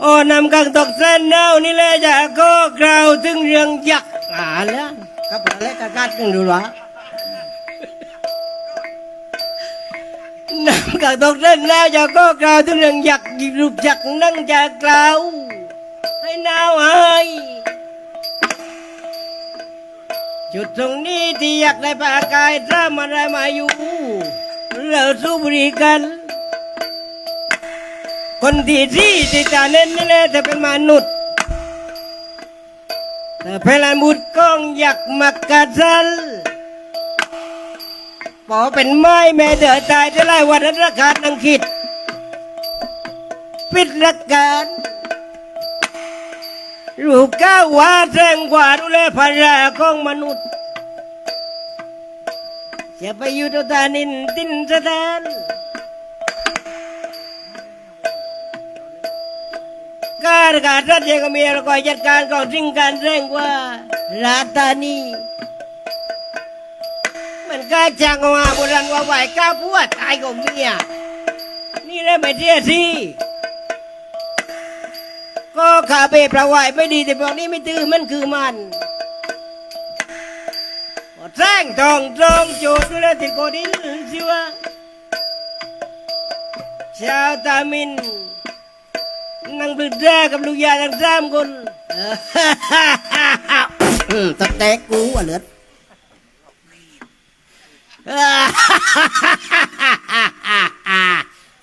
โอ้นำกังตกเส้นเน่านี่แหละจะก็กล่าวถึงเรื่องยักษ์อ่าแล้วกับอะไรกักัดกันดูวะนำกังตกเส้นเน่าจะก็กล่าวถึงเรื่องยักษ์รูปยักษ์นั่งจะกล่าวให้นาวหายจุดตรงนี้ที่อยากได้ปากกายถ้ามันได้มาอยู่เราสู้บริกัน คนที่ที่ที่จะเน้นนี่แหละจะเป็นมนุษย์แต่เพลานมุดก้องอยากมักกะซัลปอเป็นไม้แม่เดือดตายจะไล่วันรักานังคิดปิดรักการลูกก้าวว่าแรงกว่าดูแลภรรยาของมนุษย์จะไปอยู่ตัวตานินตินสถาน การการรัฐยังมีแล้วก็จัดการก่อนสิ่งการแรงว่าราตานีมันกล้าจังว่าโบราณว่าไหวกล้าพูดตายกับเมียนี่แหละไม่เที่ยที่ก็ขาเบประไหวไม่ดีแต่บอกนี้ไม่ตื้อมันคือมันแจ้งตรงตรงโจทย์ดูแลติดโกดินสิวะชาวตามิน นังบลึกแร่กับลูกยาทั้งสามคนตับแตกกูอะเลือด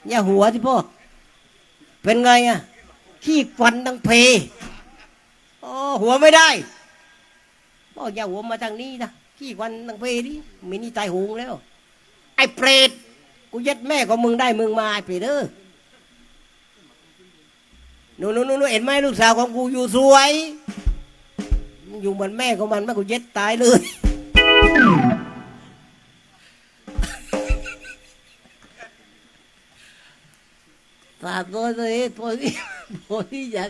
อย่าหัวที่พ่อ เป็นไงอะ ขี้ฟันทั้งเพโอ้หัวไม่ได้พ่ออย่าหัวมาทางนี้นะขี้ฟันทั้งเพดิมินี่ตายหงแล้ว ไอ้เปรตกูยัดแม่ของมึงได้มึงมาไอ้เปรตเออ หนูหนูหนูเห็นไหมลูกสาวของกูอยู่สวยมันอยู่เหมือนแม่ของมันแม่กูเย็ดตายเลย ฝากตัวเลยพอที่พอที่อยาก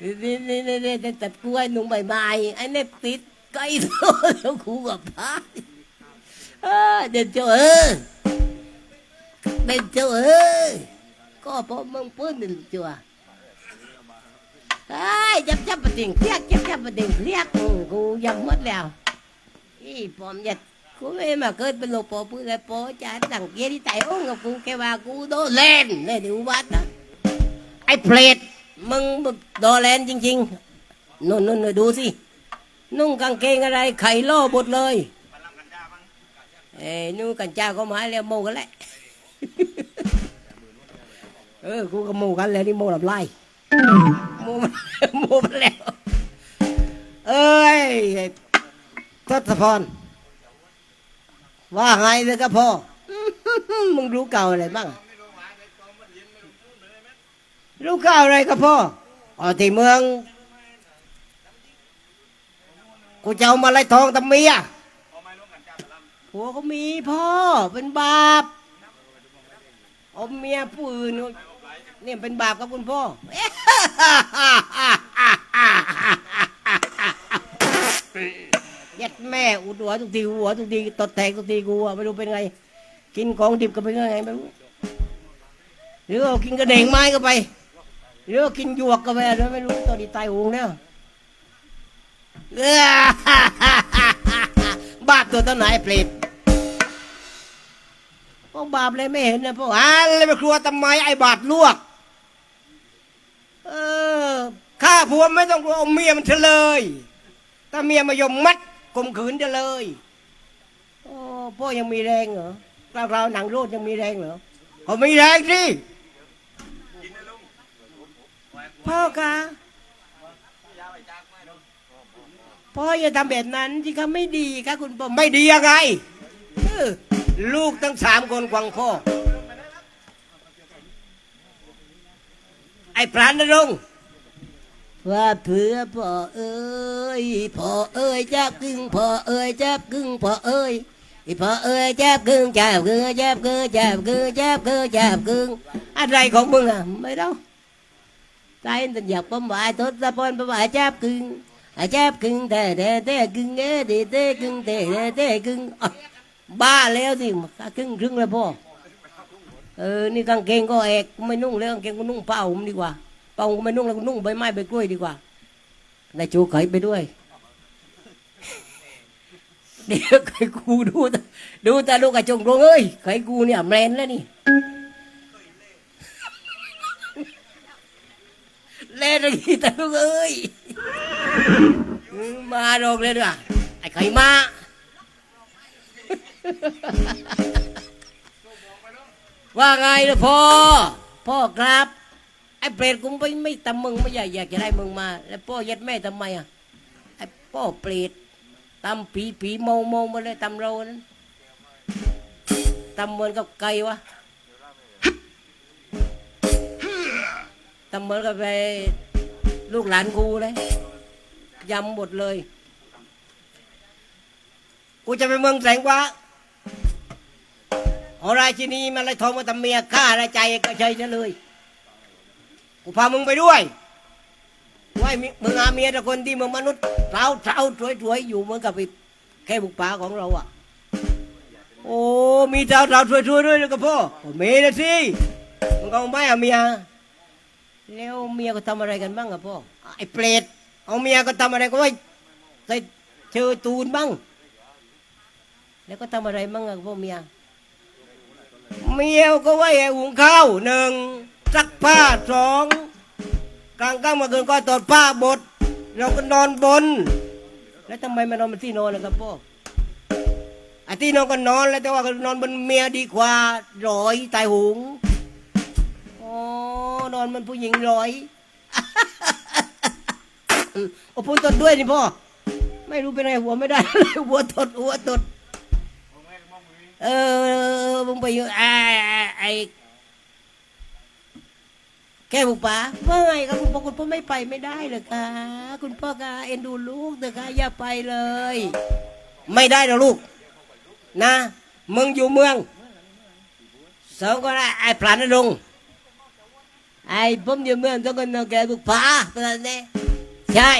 นี่นี่นี่นี่นี่ตัดกล้วยหนุ่มใบไม้ไอ้เนี่ยติดไก่ตัวแล้วกูกับพายเออเด็ดเจ้าเออเด็ดเจ้าเออก็เพราะมึงปื้นนี่ลูกจ้า ไอ้ยจับจับประเด็นเรียกจับจับประเด็นเรียกกูยังหมดแล้วอีปอมยัดกูไม่มาเกิดเป็นโลปอปืนเลยปอจะสังเกตที่ใจโอ้งกับกูแค่ว่ากูโดนเล่นเลยดูวัดนะไอ้เพลดมึงโดนเล่นจริงๆนู่นนู่นดูสินุ่งกางเกงอะไรไข่ล่อบดเลยเอ้นุ่งกันจ้าก็มาแล้วโมกันแหละเออกูก็โมกันแล้วนี่โมลำไยโมมันโมมันแล้ว เอ้ยทศพร ว่าไงเลยครับพ่อ มึงรู้เก่าอะไรบ้าง รู้เก่าอะไรครับพ่ออ๋อที่เมือง กูจะเอามาไล่ทองตำเมียผัวก็มีพ่อ เป็นบาปเอาเมียผู้อื่น เนี่ยเป็นบาปกับคุณพ่อ ยัดแม่อุดหัวทุกทีหัวทุกทีตดแตกทุกทีกูอะไม่รู้เป็นไง กินของดิบก็เป็นไงไม่รู้หรือว่ากินกระเด่งไม้ก็ไป หรือว่ากินหยวกก็ไปอะไรไม่รู้ตอนนี้ตายหงแล้วบาปตัวต้นไหนเปรตพวกบาปเลยไม่เห็นนะพวกอ่าเลยไปครัวทำไมไอ้บาปลวก เออข้า ผัวไม่ต้องกลัวเอาเมียมันเฉลย ถ้าเมียมายมมัดข่มขืนจะเลยโอ้พ่อยังมีแรงเหรอเราเราหนังโรดยังมีแรงเหรอเขามีแรงสิพ่อคะพ่ออย่าทำแบบนั้นที่เขาไม่ดีค่ะคุณพ่อไม่ดียังไงเออลูกทั้งสามคนกวังพ่อไอ้พรานนรงค์ ว่าเผื่อพ่อเอ้ยพ่อเอ้ยจับกึ่งพ่อเอ้ยจับกึ่งพ่อเอ้ยพ่อเอ้ยจับกึ่งจับกึ่งจับกึ่งจับกึ่งจับกึ่งจับกึ่งอะไรของมึงอะไม่รู้ใจมันอยากปั๊มไหวทศพลปั๊มไหวจับกึ่งอะจับกึ่งแต่แต่แต่กึ่งเอ้แต่แต่กึ่งแต่แต่แต่กึ่งบ้าแล้วสิครึ่งครึ่งเลยพ่อเออนี่กางเกงก็เอกไม่นุ่งแล้วกางเกงก็นุ่งผ้าห่มดีกว่า ป้าองไม่นุ่งแล้วนุ่งใบไม้ใบกล้วยดีกว่านายจูไขไปด้วย เดี๋ยวไขกูดูตาดูตาลูกกระจงโรงเอ้ยไขกูเนี่ยแมนแล้วนี่เล่นอะไรตาลูกเอ้ยมาโรงเลยด้วยไอ้ไข่มาว่าไงล่ะพ่อ พ่อครับ ไอ้เปรตกูไม่ไม่ตำมึงไม่อยากอยากจะได้มึงมา แล้วพ่อยัดแม่ทำไมอะไอ้พ่อเปรตตำผีผีเมาเมามาเลยตำเรานั้นตำเหมือนกับไก่วะตำเหมือนกับไปลูกหลานกูเลยยำหมดเลย กูจะไปเมืองแสงวะเอราชินีมาไล่ทองมาทำเมียฆ่าอะไรใจก็ใช่ซะเลย กูพามึงไปด้วยไว้มึงอาเมียแต่คนที่มึงมนุษย์เท้าเท้าสวยสวยอยู่เหมือนกับไอ้แค่บุกป่าของเราอะ โอ้มีเท้าเท้าสวยสวยด้วยนะกับพ่อก็มีนะสิมึงเอาไม่เอาเมียแล้วเมียก็ทำอะไรกันบ้างอะพ่อไอ้เปรตเอาเมียก็ทำอะไรก็ไว้ใส่เชอตูนบ้าง แล้วก็ทำอะไรบ้างอะพ่อเมียเมียก็ไว้ให้หุงข้าวหนึ่งซักผ้าสอง กลางค่ำมาคืนก็ตอดผ้าบด เราก็นอนบน แล้วทำไมมานอนบนที่นอนล่ะครับพ่อไอ้ที่นอนก็นอนแล้วแต่ว่าก็นอนบนเมียดีกว่าร้อยตายหงอ๋อนอนบนผู้หญิงร้อยโอ้พูดตดด้วยนี่พ่อไม่รู้เป็นไงหัวไม่ได้หัวตดหัวตดเออมึงไปอยู่ไอไอ้ แค่บุกป่าว่าไงครับคุณพ่อคุณพ่อไม่ไปไม่ได้เลยค่ะ คุณพ่อคะเอ็นดูลูกเถอะค่ะอย่าไปเลย ไม่ได้หรอกลูก นะ มึงอยู่เมืองสองก็ได้ไอ้พลานนงไอ้ผมอยู่เมืองต้องกันแกบุกป่าตัวนั้นเนี่ยใช่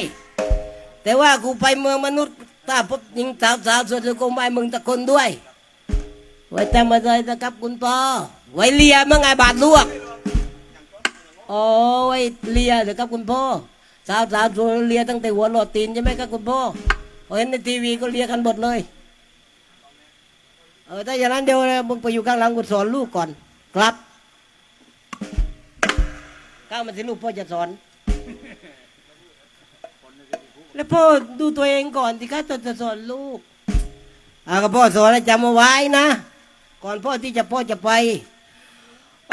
แต่ว่ากูไปเมืองมนุษย์ถ้าพบหญิงสาวสาวส่วนกูไม่มึงตะคนด้วย ไว้ทำอะไรนะครับคุณพ่อไว้เลียเมื่อไงบาทลวก โอ้ไว้เลียเดี๋ยวครับคุณพ่อ สาวสาวเลียตั้งแต่หัวหลอดตีนใช่ไหมครับคุณพ่อเห็นในทีวีก็เลียกันหมดเลยเออถ้าอย่างนั้นเดี๋ยวมึงไปอยู่ข้างหลังกูสอนลูกก่อน ครับก้าวมาสิลูกพ่อจะสอน แล้วพ่อดูตัวเองก่อนที่ข้าจะสอนลูกอ่าก็พ่อสอนให้วจำเอาไว้นะ ก่อนพ่อที่จะพ่อจะไป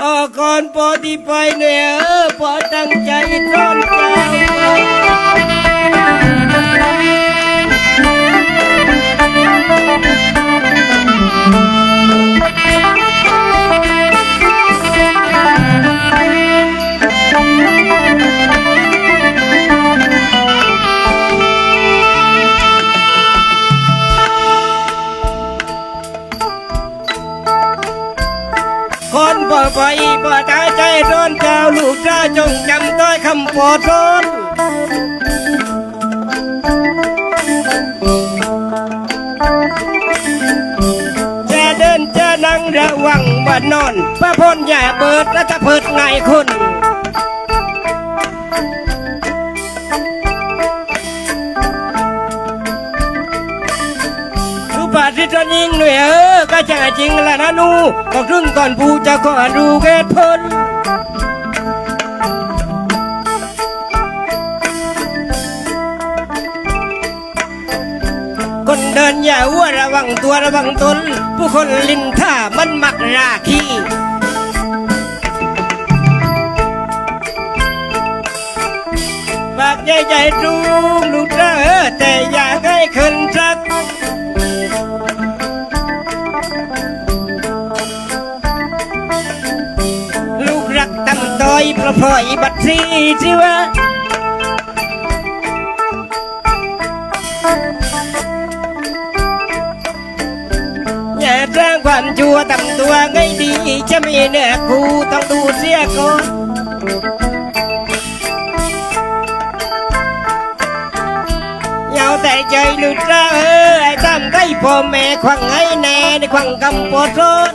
ออก่อนพอที่ไปเนี่ยเออพอตั้งใจทอนใจ คนพ่ไปพ่ตายใจร้อนเจ้าลูกเจ้าจงจำต้อยคำปอสอนจะเดินจะนั่งระวังว่นอนพระพลอย่าเปิดและถ้าเปิดไงคนรูปาทิตย์ยิงหน่วยเออก็จะจริงละนะนู ก็ครึ่งก่อนผู้จะขอดูเกตพลคนเดินอย่าอ้วระวังตัวระวังตน ผู้คนลินท่ามันมักราคีปากใหญ่ๆจูงลูกเด้ ต้อยเราะพอยบัดซีสิวะอย่าสร้างความชั่วทำตัวไงดีจะไมีเนื้อคู่ต้องดูเสียก่อนยาเอาแต่ใจลูกจ้าเอ้ทำได้พ่อแม่ขวังให้แน่ในขวังกำปวดร้อน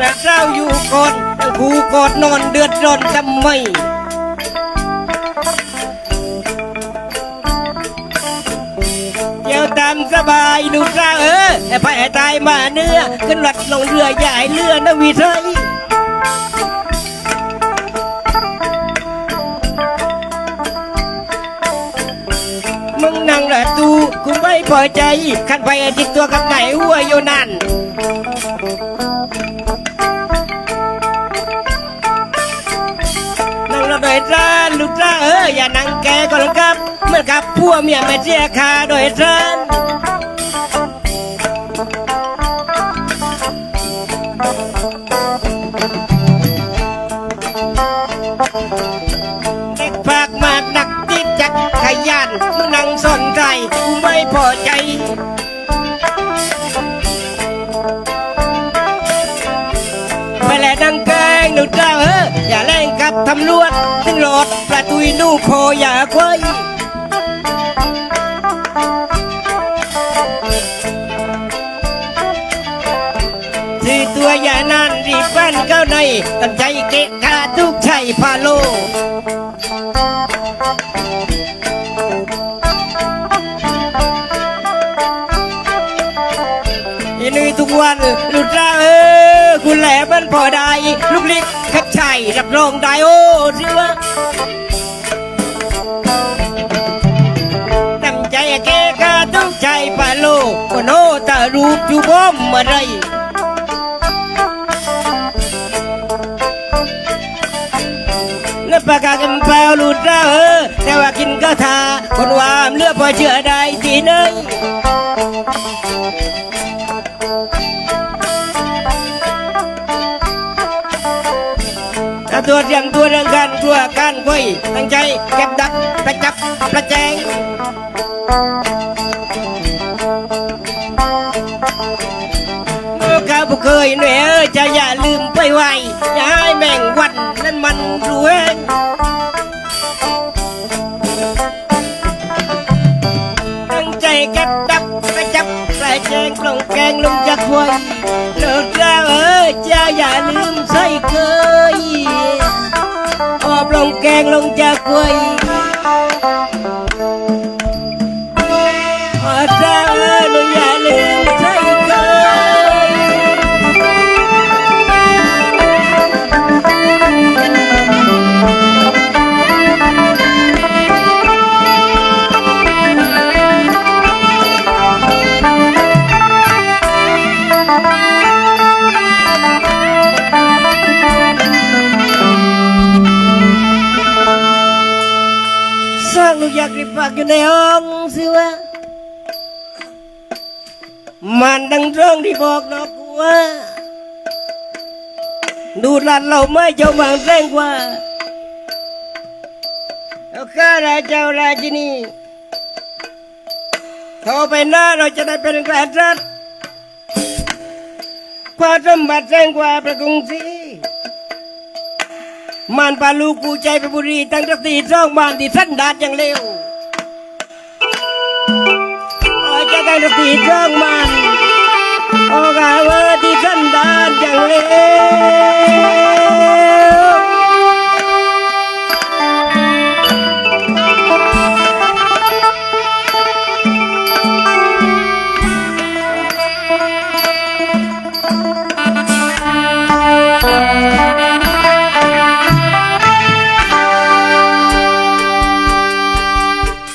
เราอยู่กูกอดนอนเดือดร้อนทำไมเดี๋ยวตามสบายดูซะเออไอ้ไผ่ไอ้ตายมาเนื้อขึ้นหลัดลงเรือใหญ่เรือนะวีไทยมึงนั่งละตูกูไม่พอใจขันไปจิกตัวกับไหนหัวอยู่นั่น ลูกจ้าเอออย่านั่งแกก่อนครับเมื่อกับพัวเมียไม่เสียคาโดยสารเด็กปากมากหนักติดจักขยันมึงนั่งสนใจกูไม่พอใจไปแลดังแกงหนูเจ้าเอออย่า แรงกับตำรวจถึงหลอดประตุยนู่โพอย่าควายสีตัวอย่านั่นรีบฟันเข้าในตั้งใจเกะกาทุกชัยพาโลอีนี่ทุกวันหลูกจ้าเออ คุณแหลมันพอได้ลูกเล็กขับชัยรับรองได้โอ้เชื่อตั้งใจแกกาต้องใจปาโลกโนตารูปอยู่บ้อมมาไรแล้วปากกากันแปลวลูกจ้าเออแต่ว่ากินก็ทาคนวามเลือกพอเชื่อได้ทีเนย ตัวเตรียมตัวเรื่องการตัวการคุยตั้งใจเก็บดักประจับประแจงเมื่อข้าผู้เคยเหนื่อยจะอย่าลืมไปไวอย่าให้แม่งวันนั้นมันรวยตั้งใจเก็บดักประจับประแจงกลงแกงลงจากไว้เลิกแล้วเอ้ยจะอย่าลืมใส่เคย ลงแกงลงจากกล้วยากอยู่ในห้องสิวะมันดังเรื่องที่บอกนอกว่า ดูหลันเราไม่เจ้าบางแรงกว่าเอาข้าราเจ้าราชินีโทรไปหน้าเราจะได้เป็นกษัตริย์ความสมบัติแรงกว่าประกรุงศรีมันพาลูกกูใจไปบุรีตั้งแต่ตีร่องบ้านที่สั้นดานอย่างเร็ว อ้ยจะตั้งแต่ตีร่องมัน